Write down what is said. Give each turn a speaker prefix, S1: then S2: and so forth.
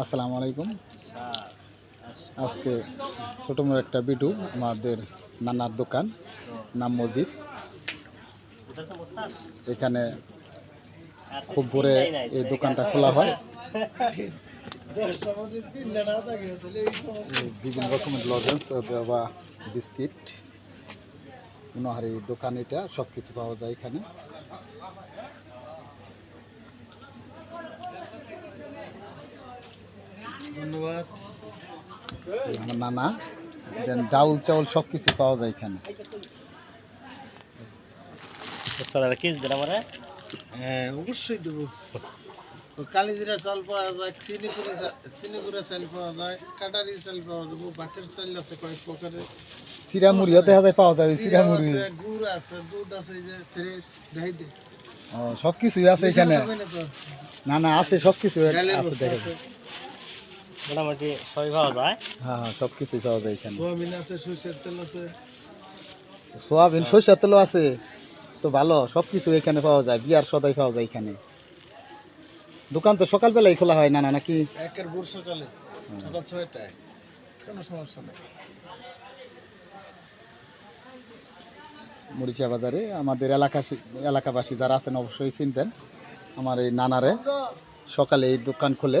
S1: আসসালামু আলাইকুম। আজকে ছোটো মোটো একটা বিটু, আমাদের নানার দোকান, নাম মসজিদ এখানে খুব ভোরে এই দোকানটা খোলা হয়। বিভিন্ন রকমের লজেন্স বা বিস্কিট, উনাহারি দোকান এটা সব কিছু পাওয়া যায় এখানে।
S2: ধন্যবাদ।
S1: আমার নানা দেন ডাউল চাউল সব কিছু পাওয়া যায় এখানে।
S2: হ্যাঁ অবশ্যই দেবো। কালিজিরা চাল পাওয়া যায় চিনিপুরি চিনিপুরা চাল পাওয়া যায় কাটারি চাল পাওয়া যাব ভাতের চাল আছে কয়েক প্রকারের।
S1: চিরা মুড়িও দেখা যায় পাওয়া যাবে চিরা মুড়ি।
S2: আছে, গুড় আছে দুধ আছে যে ফ্রেশ দেখাই দে।
S1: ও, সব কিছুই আছে এখানে।
S2: না
S1: না না আছে সব কিছু আছে দেখা যায়
S3: মোটামুটি সবই পাওয়া যায়।
S1: হ্যাঁ হ্যাঁ সব কিছুই পাওয়া যায় এখানে।
S2: সোয়াবিন আছে সরষের তেল আছে।
S1: সোয়াবিন সরিষার তেলও আছে। তো ভালো সব কিছু এখানে পাওয়া যায় বিয়ার সদাই পাওয়া যায় এখানে। দোকান তো সকালবেলায় খোলা হয় না না নাকি?
S2: একের বর্ষা চলে সকাল ছয়টায় কোনো সমস্যা নেই।
S1: মরিচা বাজারে আমাদের এলাকাশি এলাকাবাসী যারা আছেন অবশ্যই চিনবেন। আমার এই নানারে সকালে এই দোকান খুলে।